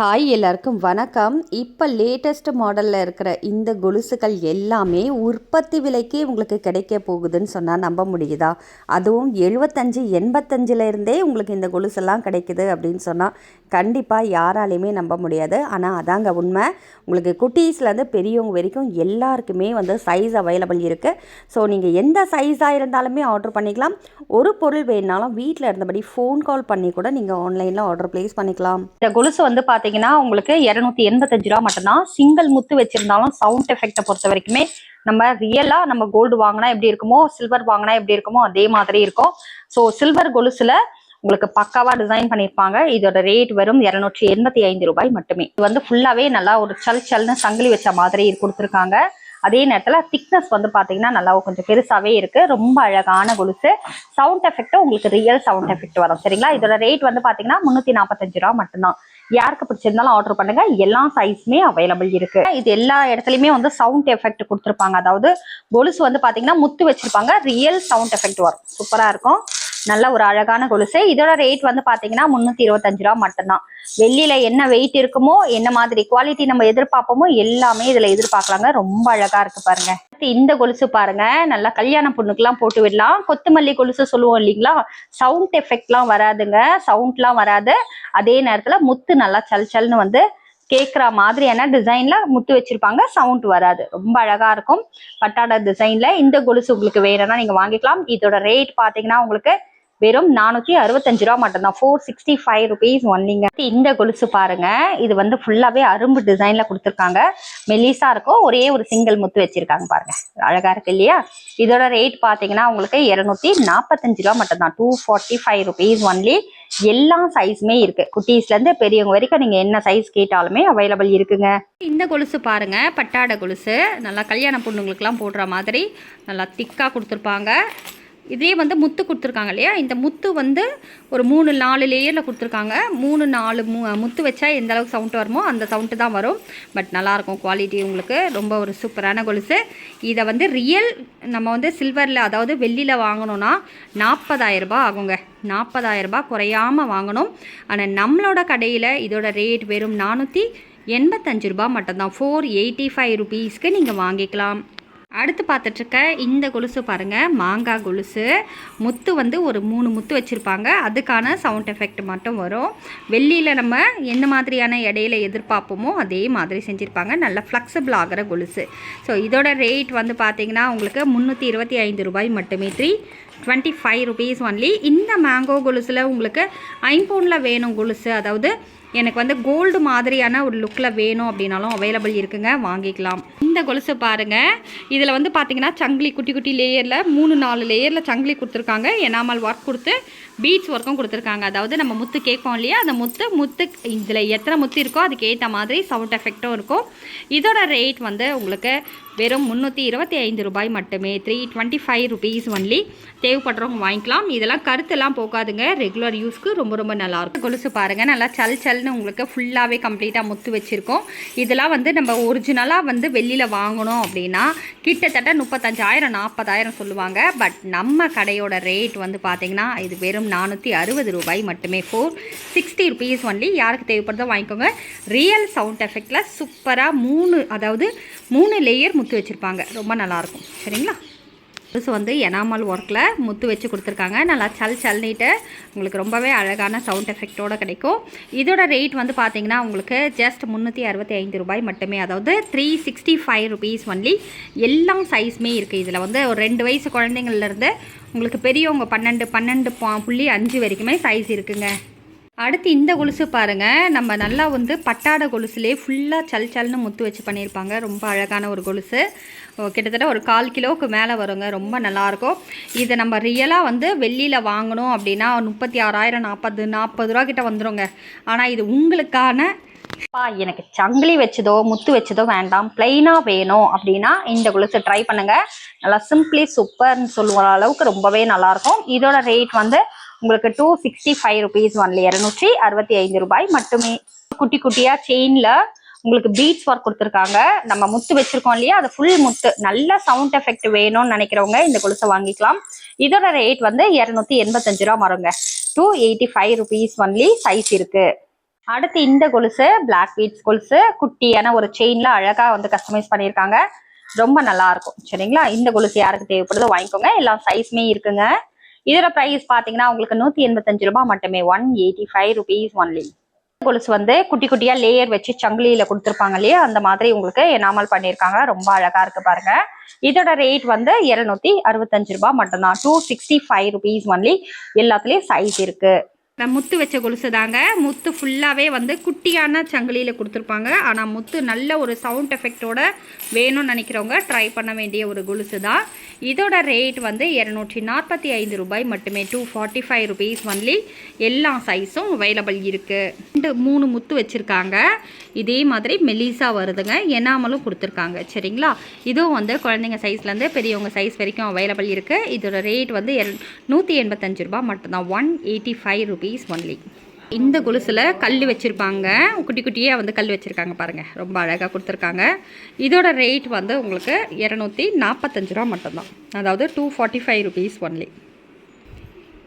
Hi எல்லாருக்கும் வணக்கம். இப்போ லேட்டஸ்ட் மாடலில் இருக்கிற இந்த கொலுசுகள் எல்லாமே உற்பத்தி விலைக்கே உங்களுக்கு கிடைக்க போகுதுன்னு சொன்னால் நம்ப முடியுதா? அதுவும் எழுபத்தஞ்சு எண்பத்தஞ்சிலேருந்தே உங்களுக்கு இந்த கொலுசெல்லாம் கிடைக்குது அப்படின்னு சொன்னால் கண்டிப்பாக யாராலையுமே நம்ப முடியாது. ஆனால் அதாங்க உண்மை. உங்களுக்கு குட்டீஸ்லேருந்து பெரியவங்க வரைக்கும் எல்லாருக்குமே வந்து சைஸ் அவைலபிள் இருக்குது ஸோ நீங்கள் எந்த சைஸாக இருந்தாலுமே ஆர்டர் பண்ணிக்கலாம். ஒரு பொருள் வேணுனாலும் வீட்டில் இருந்தபடி ஃபோன் கால் பண்ணி கூட நீங்கள் ஆன்லைனில் ஆர்டர் ப்ளேஸ் பண்ணிக்கலாம். இந்த கொலுசு வந்து பார்த்து பார்த்தீங்கன்னா உங்களுக்கு இரநூத்தி எண்பத்தஞ்சு ரூபா மட்டும்தான். சிங்கிள் முத்து வச்சிருந்தாலும் சவுண்ட் எஃபெக்ட்டை பொறுத்த வரைக்குமே நம்ம ரியலா நம்ம கோல்டு வாங்கினா எப்படி இருக்குமோ சில்வர் வாங்கினா எப்படி இருக்குமோ அதே மாதிரி இருக்கும். ஸோ சில்வர் கொலுசுல உங்களுக்கு பக்காவா டிசைன் பண்ணியிருப்பாங்க. இதோட ரேட் வரும் இருநூற்றி எண்பத்தி ஐந்து ரூபாய் மட்டுமே. இது வந்து ஃபுல்லாவே நல்லா ஒரு சல் சல்னு சங்கிலி வச்ச மாதிரி கொடுத்துருக்காங்க. அதே நேரத்தில் திக்னஸ் வந்து பார்த்தீங்கன்னா நல்லா கொஞ்சம் பெருசாகவே இருக்கு. ரொம்ப அழகான கொலுசு. சவுண்ட் எஃபெக்ட்டும் உங்களுக்கு ரியல் சவுண்ட் எஃபெக்ட் வரும். சரிங்களா? இதோட ரேட் வந்து பார்த்தீங்கன்னா முந்நூற்றி நாற்பத்தஞ்சு ரூபா மட்டும்தான். யாருக்கு பிடிச்சிருந்தாலும் ஆர்டர் பண்ணுங்க. எல்லா சைஸுமே அவைலபிள் இருக்கு. இது எல்லா இடத்துலயுமே வந்து சவுண்ட் எஃபெக்ட் கொடுத்துருப்பாங்க. அதாவது கொலுசு வந்து பாத்தீங்கன்னா முத்து வச்சிருப்பாங்க. ரியல் சவுண்ட் எஃபெக்ட் வரும். சூப்பரா இருக்கும். நல்ல ஒரு அழகான கொலுசு. இதோட ரேட் வந்து பாத்தீங்கன்னா முன்னூத்தி இருபத்தஞ்சு ரூபா மட்டும்தான். வெள்ளியில என்ன வெயிட் இருக்குமோ என்ன மாதிரி குவாலிட்டி நம்ம எதிர்பார்ப்போமோ எல்லாமே இதுல எதிர்பார்க்கலாங்க. ரொம்ப அழகா இருக்கு பாருங்க. இந்த கொலுசு பாருங்க. நல்லா கல்யாண பொண்ணுக்கெல்லாம் போட்டு விடலாம். கொத்துமல்லி கொலுசு சொல்லுவோம் இல்லைங்களா? சவுண்ட் எஃபெக்ட்லாம் வராதுங்க. சவுண்ட்லாம் வராது. அதே நேரத்துல முத்து நல்லா சல் சல்னு வந்து கேட்குற மாதிரியான டிசைன்ல முத்து வச்சிருப்பாங்க. சவுண்ட் வராது. ரொம்ப அழகா இருக்கும். பட்டாட டிசைன்ல இந்த கொலுசு உங்களுக்கு வேணும்னா நீங்க வாங்கிக்கலாம். இதோட ரேட் பாத்தீங்கன்னா உங்களுக்கு வெறும் நானூற்றி அறுபத்தஞ்சு ரூபா மட்டும்தான். ஃபோர் சிக்ஸ்டி ஃபைவ் ருபீஸ் ஒன்லிங்க இந்த கொலுசு பாருங்க. இது வந்து ஃபுல்லாகவே அரும்பு டிசைனில் கொடுத்துருக்காங்க. மெல்லிசா இருக்கும். ஒரே ஒரு சிங்கிள் முத்து வச்சிருக்காங்க பாருங்க. அழகா இருக்கு இல்லையா? இதோட ரேட் பார்த்தீங்கன்னா உங்களுக்கு இரநூத்தி நாற்பத்தஞ்சு ரூபா மட்டும்தான். Two forty five rupees only எல்லா சைஸுமே இருக்கு. குட்டீஸ்லேருந்து பெரியவங்க வரைக்கும் நீங்கள் என்ன சைஸ் கேட்டாலுமே அவைலபிள் இருக்குங்க. இந்த கொலுசு பாருங்க. பட்டாடை கொலுசு. நல்லா கல்யாண பொண்ணுங்களுக்குலாம் போடுற மாதிரி. நல்லா திக்காக கொடுத்துருப்பாங்க. இதே வந்து முத்து கொடுத்துருக்காங்க இல்லையா? இந்த முத்து வந்து ஒரு மூணு நாலு லேயரில் கொடுத்துருக்காங்க. மூணு நாலு மு முத்து வச்சா எந்த அளவுக்கு சவுண்ட் வருமோ அந்த சவுண்டு தான் வரும். பட் நல்லாயிருக்கும் குவாலிட்டி உங்களுக்கு. ரொம்ப ஒரு சூப்பரான கொலுசு. இதை வந்து ரியல் நம்ம வந்து சில்வரில் அதாவது வெள்ளியில் வாங்கணும்னா நாற்பதாயிரரூபா ஆகுங்க. நாற்பதாயிரரூபா குறையாமல் வாங்கணும். ஆனால் நம்மளோட கடையில் இதோட ரேட் வெறும் நானூற்றி எண்பத்தஞ்சு ரூபா மட்டும்தான். ஃபோர் எயிட்டி ஃபைவ் ருபீஸ்க்கு நீங்கள் வாங்கிக்கலாம். அடுத்து பார்த்துட்ருக்க இந்த கொலுசு பாருங்கள் மாங்காய் கொலுசு. முத்து வந்து ஒரு மூணு முத்து வச்சுருப்பாங்க. அதுக்கான சவுண்ட் எஃபெக்ட் மட்டும் வரும். வெள்ளியில் நம்ம எந்த மாதிரியான இடையில எதிர்பார்ப்போமோ அதே மாதிரி செஞ்சுருப்பாங்க. நல்ல ஃப்ளெக்சிபிள் ஆகிற கொலுசு. ஸோ இதோட ரேட் வந்து பார்த்திங்கன்னா உங்களுக்கு முந்நூற்றி இருபத்தி ஐந்து ரூபாய் மட்டுமே. Three twenty five rupees only இந்த மேங்கோ கொலுசில் உங்களுக்கு ஐம்பவுனில் வேணும் கொலுசு. அதாவது எனக்கு வந்து கோல்டு மாதிரியான ஒரு லுக்கில் வேணும் அப்படின்னாலும் அவைலபிள் இருக்குங்க. வாங்கிக்கலாம். இந்த கொலுசு பாருங்கள் இதில் வந்து பார்த்தீங்கன்னா சங்கிலி குட்டி குட்டி லேயரில் மூணு நாலு லேயரில் சங்கிலி கொடுத்துருக்காங்க. எனாமல் ஒர்க் கொடுத்து பீட்ஸ் ஒர்க்கும் கொடுத்துருக்காங்க. அதாவது நம்ம முத்து கேட்போம் இல்லையா? அந்த முத்து முத்து இதில் எத்தனை முத்து இருக்கோ அதுக்கு ஏற்ற மாதிரி சவுண்ட் எஃபெக்டும் இருக்கும். இதோட ரேட் வந்து உங்களுக்கு வெறும் முந்நூற்றி இருபத்தி ஐந்து ரூபாய் மட்டுமே. Three twenty five rupees only தேவைப்படுறவங்க வாங்கிக்கலாம். இதெல்லாம் கருத்தெல்லாம் போகாதுங்க. ரெகுலர் யூஸ்க்கு ரொம்ப ரொம்ப நல்லாயிருக்கும் கொலுசு பாருங்கள் நல்லா சல் சல்னு உங்களுக்கு ஃபுல்லாகவே கம்ப்ளீட்டாக முத்து வச்சுருக்கோம். இதெல்லாம் வந்து நம்ம ஒரிஜினலாக வந்து வெளியில் வாங்கணும் அப்படின்னா கிட்டத்தட்ட முப்பத்தஞ்சாயிரம் நாற்பதாயிரம் சொல்லுவாங்க. பட் நம்ம கடையோட ரேட் வந்து பார்த்திங்கன்னா இது வெறும் நானூற்றி அறுபது ரூபாய் மட்டுமே. ஃபோர் சிக்ஸ்டி ருபீஸ் ஒன்லி யாருக்கு தேவைப்படுதோ வாங்கிக்கோங்க. ரியல் சவுண்ட் எஃபெக்டில் சூப்பராக மூணு அதாவது மூணு லேயர் முத்து வச்சுருப்பாங்க. ரொம்ப நல்லாயிருக்கும் சரிங்களா? புதுசு வந்து எனாமல் ஒர்க்கில் முத்து வச்சு கொடுத்துருக்காங்க. நல்லா சல் சல்னிட்டு உங்களுக்கு ரொம்பவே அழகான சவுண்ட் எஃபெக்டோடு கிடைக்கும். இதோட ரேட் வந்து பார்த்திங்கன்னா உங்களுக்கு ஜஸ்ட் முந்நூற்றி அறுபத்தி ஐந்து ரூபாய் மட்டுமே. அதாவது three sixty five rupees only எல்லா சைஸுமே இருக்குது இதில் வந்து ஒரு ரெண்டு வயசு குழந்தைங்கள்லேருந்து உங்களுக்கு பெரியவங்க பன்னெண்டு பன்னெண்டு பா- புள்ளி அஞ்சு வரைக்குமே சைஸ் இருக்குங்க. அடுத்து இந்த கொலுசு பாருங்கள் நம்ம நல்லா வந்து பட்டாட கொலுசுலே ஃபுல்லாக சல் சல்னு முத்து வச்சு பண்ணியிருப்பாங்க. ரொம்ப அழகான ஒரு கொலுசு. கிட்டத்தட்ட ஒரு கால் கிலோவுக்கு மேலே வருங்க. ரொம்ப நல்லாயிருக்கும் இதை நம்ம ரியலாக வந்து வெள்ளியில் வாங்கணும் அப்படின்னா முப்பத்தி ஆறாயிரம் நாற்பது நாற்பது ரூபா கிட்ட வந்துருங்க. ஆனால் இது உங்களுக்கான பா எனக்கு சங்கிலி வச்சதோ முத்து வச்சதோ வேண்டாம். பிளைனாக வேணும் அப்படின்னா இந்த கொலுசு ட்ரை பண்ணுங்கள் நல்லா சிம்பிளி சூப்பர்னு சொல்லுற அளவுக்கு ரொம்பவே நல்லாயிருக்கும் இதோட ரேட் வந்து உங்களுக்கு two sixty five rupees only இரநூற்றி அறுபத்தி ஐந்து ரூபாய். மட்டுமே குட்டி குட்டியாக செயினில் உங்களுக்கு பீட்ஸ் ஒர்க் கொடுத்துருக்காங்க. நம்ம முத்து வச்சிருக்கோம் இல்லையா? அது ஃபுல் முத்து. நல்ல சவுண்ட் எஃபெக்ட் வேணும்னு நினைக்கிறவங்க இந்த கொலுசை வாங்கிக்கலாம். இதோட ரேட் வந்து இரநூத்தி எண்பத்தஞ்சு ரூபா வருங்க. Two eighty five rupees only size இருக்கு. அடுத்து இந்த கொலுசு பிளாக் பீட்ஸ் கொலுசு குட்டியான ஒரு செயின்ல அழகா வந்து கஸ்டமைஸ் பண்ணியிருக்காங்க. ரொம்ப நல்லா இருக்கும். சரிங்களா? இந்த கொலுசு யாருக்கு தேவைப்படுதோ வாங்கிக்கோங்க. எல்லா சைஸுமே இருக்குங்க. இதோட ப்ரைஸ் பாத்தீங்கன்னா உங்களுக்கு நூத்தி எண்பத்தஞ்சு ரூபாய் மட்டுமே one eighty five rupees only கொலுசு வந்து குட்டி குட்டியா லேயர் வச்சு சங்கிலியில் கொடுத்துருப்பாங்க இல்லையா? அந்த மாதிரி உங்களுக்கு எனாமல் பண்ணியிருக்காங்க. ரொம்ப அழகா இருக்கு பாருங்க. இதோட ரேட் வந்து இருநூத்தி அறுபத்தஞ்சு ரூபாய் மட்டும்தான். Two sixty five rupees only எல்லாத்துலயும் சைஸ் இருக்கு. நான் முத்து வச்ச கொலுசு தாங்க. முத்து ஃபுல்லாகவே வந்து குட்டியான சங்கிலியில் கொடுத்துருப்பாங்க. ஆனால் முத்து நல்ல ஒரு சவுண்ட் எஃபெக்டோட வேணும்னு நினைக்கிறவங்க ட்ரை பண்ண வேண்டிய ஒரு கொலுசு தான். இதோட ரேட் வந்து இரநூற்றி நாற்பத்தி ஐந்து ரூபாய் மட்டுமே. Two forty five rupees only எல்லா சைஸும் அவைலபிள் இருக்குது ரெண்டு மூணு முத்து வச்சுருக்காங்க. இதே மாதிரி மெலிசா வருதுங்க. எனாமலும் கொடுத்துருக்காங்க. சரிங்களா? இதுவும் வந்து குழந்தைங்க சைஸ்லேருந்து பெரியவங்க சைஸ் வரைக்கும் அவைலபிள் இருக்குது இதோட ரேட் வந்து நூற்றி எண்பத்தஞ்சு ரூபாய் மட்டும்தான். One eighty five rupees only இந்த கொலுசில் கல் வச்சுருப்பாங்க. குட்டி குட்டியே வந்து கல் வச்சுருக்காங்க பாருங்கள் ரொம்ப அழகாக கொடுத்துருக்காங்க. இதோட ரேட் வந்து உங்களுக்கு இரநூத்தி நாற்பத்தஞ்சு ரூபா மட்டும்தான். அதாவது two forty five rupees only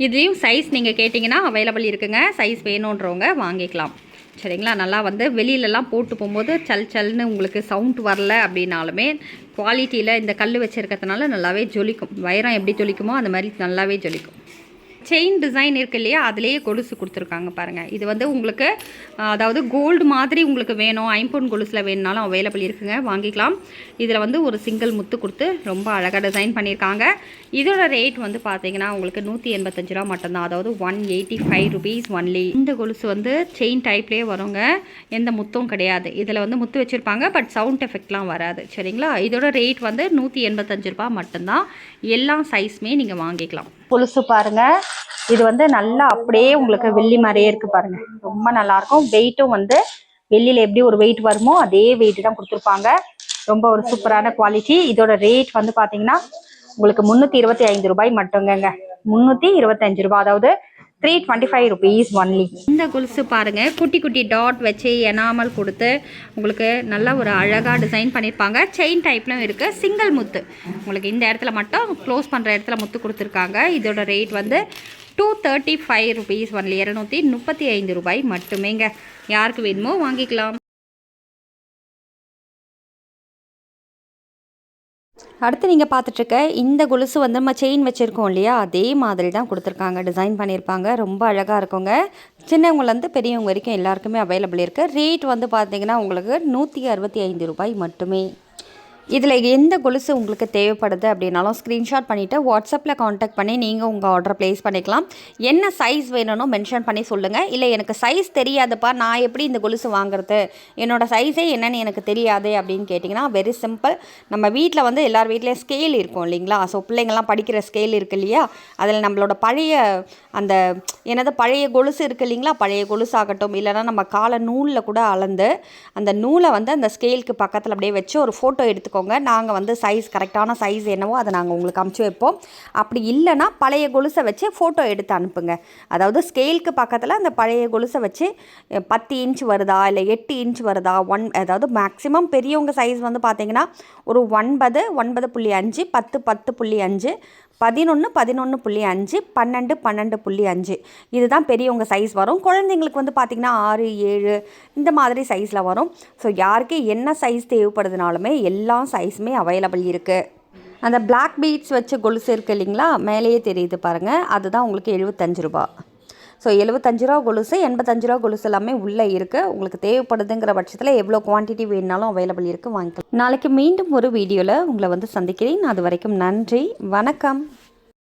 இதுலேயும் சைஸ் நீங்கள் கேட்டிங்கன்னா அவைலபிள் இருக்குங்க. சைஸ் வேணுன்றவங்க வாங்கிக்கலாம். சரிங்களா? நல்லா வந்து வெளியிலலாம் போட்டு போகும்போது சல் சல்னு உங்களுக்கு சவுண்ட் வரல அப்படின்னாலுமே குவாலிட்டியில் இந்த கல் வச்சுருக்கிறதுனால நல்லாவே ஜொலிக்கும். வைரம் எப்படி ஜொலிக்குமோ அந்த மாதிரி நல்லாவே ஜொலிக்கும். செயின் டிசைன் இருக்கு இல்லையா அதுலேயே கொலுசு கொடுத்துருக்காங்க பாருங்கள் இது வந்து உங்களுக்கு அதாவது கோல்டு மாதிரி உங்களுக்கு வேணும். ஐம்பொன் கொலுசில் வேணுனாலும் அவைலபிள் இருக்குங்க. வாங்கிக்கலாம். இதில் வந்து ஒரு சிங்கிள் முத்து கொடுத்து ரொம்ப அழகாக டிசைன் பண்ணியிருக்காங்க. இதோட ரேட் வந்து பார்த்தீங்கன்னா உங்களுக்கு நூற்றி எண்பத்தஞ்சு ரூபா மட்டும்தான். அதாவது one eighty five rupees only இந்த கொலுசு வந்து செயின் டைப்லேயே வருங்க. எந்த முத்தும் கிடையாது. இதில் வந்து முத்து வச்சுருப்பாங்க பட் சவுண்ட் எஃபெக்ட்லாம் வராது. சரிங்களா? இதோட ரேட் வந்து நூற்றி எண்பத்தஞ்சு ரூபா மட்டும்தான். எல்லா சைஸுமே நீங்கள் வாங்கிக்கலாம். கொலுசு பாருங்க. இது வந்து நல்லா அப்படியே உங்களுக்கு வெள்ளி மாதிரியே இருக்கு பாருங்க. ரொம்ப நல்லா இருக்கும். வெயிட்டும் வந்து வெள்ளியில எப்படி ஒரு வெயிட் வருமோ அதே வெயிட் தான் கொடுத்துருப்பாங்க. ரொம்ப ஒரு சூப்பரான குவாலிட்டி இதோட ரேட் வந்து பாத்தீங்கன்னா உங்களுக்கு முன்னூத்தி இருபத்தி ஐந்து ரூபாய் மட்டுங்கங்க. முன்னூத்தி இருபத்தஞ்சு ரூபாய் அதாவது three twenty five rupees only இந்த கொலுசு பாருங்கள் குட்டி குட்டி டாட் வச்சு எனாமல் கொடுத்து உங்களுக்கு நல்ல ஒரு அழகாக டிசைன் பண்ணியிருப்பாங்க செயின் டைப்லையும் இருக்குது சிங்கிள் முத்து. உங்களுக்கு இந்த இடத்துல மட்டும் க்ளோஸ் பண்ணுற இடத்துல முத்து கொடுத்துருக்காங்க. இதோட ரேட் வந்து two thirty five rupees only இரநூத்தி முப்பத்தி ஐந்து ரூபாய் மட்டுமேங்க. யாருக்கு வேணுமோ வாங்கிக்கலாம். அடுத்து நீங்கள் பார்த்துட்ருக்க இந்த கொலுசு வந்து நம்ம செயின் வச்சுருக்கோம் இல்லையா? அதே மாதிரி தான் கொடுத்துருக்காங்க. டிசைன் பண்ணியிருப்பாங்க. ரொம்ப அழகாக இருக்குங்க. சின்னவங்கலேருந்து பெரியவங்க வரைக்கும் எல்லாருக்குமே அவைலபிள் இருக்குது ரேட் வந்து பார்த்தீங்கன்னா உங்களுக்கு நூற்றி அறுபத்தி ஐந்து ரூபாய் மட்டுமே. இதில் எந்த கொலுசு உங்களுக்கு தேவைப்படுது அப்படின்னாலும் ஸ்க்ரீன்ஷாட் பண்ணிவிட்டு வாட்ஸ்அப்பில் காண்டாக்ட் பண்ணி நீங்கள் உங்கள் ஆர்டர் ப்ளேஸ் பண்ணிக்கலாம். என்ன சைஸ் வேணும்னு மென்ஷன் பண்ணி சொல்லுங்கள் இல்லை எனக்கு சைஸ் தெரியாதுப்பா நான் எப்படி இந்த கொலுசு வாங்குறது? என்னோட சைஸே என்னன்னு எனக்கு தெரியாது அப்படின்னு கேட்டிங்கன்னா வெரி சிம்பிள் நம்ம வீட்டில் வந்து எல்லார் வீட்லேயும் ஸ்கேல் இருக்கும் இல்லைங்களா? ஸோ பிள்ளைங்கள்லாம் படிக்கிற ஸ்கேல் இருக்கு இல்லையா? அதில் நம்மளோட பழைய அந்த என்னது பழைய கொலுசு இருக்கு இல்லைங்களா? பழைய கொலுசு ஆகட்டும் இல்லைன்னா நம்ம காலை நூலில் கூட அளந்து அந்த நூலை வந்து அந்த ஸ்கேலுக்கு பக்கத்தில் அப்படியே வச்சு ஒரு ஃபோட்டோ வச்சுக்கோங்க நாங்கள் வந்து சைஸ் கரெக்டான சைஸ் என்னவோ அதை நாங்கள் உங்களுக்கு அமுச்சு வைப்போம். அப்படி இல்லைன்னா பழைய கொலுசை வச்சு ஃபோட்டோ எடுத்து அனுப்புங்க. அதாவது ஸ்கேலுக்கு பக்கத்தில் அந்த பழைய கொலுசை வச்சு பத்து இன்ச் வருதா இல்லை எட்டு இன்ச் வருதா ஒன் அதாவது மேக்ஸிமம் பெரியவங்க சைஸ் வந்து பார்த்தீங்கன்னா ஒரு ஒன்பது ஒன்பது புள்ளி அஞ்சு பத்து பத்து புள்ளி அஞ்சு பதினொன்று பதினொன்று புள்ளி அஞ்சு பன்னெண்டு பன்னெண்டு புள்ளி அஞ்சு. இதுதான் பெரியவங்க சைஸ் வரும். குழந்தைங்களுக்கு வந்து பார்த்திங்கன்னா ஆறு ஏழு இந்த மாதிரி சைஸில் வரும். ஸோ யாருக்கு என்ன சைஸ் தேவைப்படுதுனாலுமே எல்லா சைஸுமே அவைலபிள் இருக்குது அந்த பிளாக் பீட்ஸ் வச்ச கொலுசு இருக்குது இல்லைங்களா? மேலேயே தெரியுது பாருங்கள் அதுதான் உங்களுக்கு எழுபத்தஞ்சு ரூபா. ஸோ எழுபத்தஞ்சு ரூபா கொலுசு எண்பத்தஞ்சு ரூபா கொலுசு எல்லாமே உள்ளே இருக்குது உங்களுக்கு தேவைப்படுதுங்கிற பட்சத்தில் எவ்வளோ குவான்டிட்டி வேணுனாலும் அவைலபிள் இருக்குது வாங்கிக்கலாம். நாளைக்கு மீண்டும் ஒரு வீடியோவில் உங்களை வந்து சந்திக்கிறேன். அது வரைக்கும் நன்றி. வணக்கம்.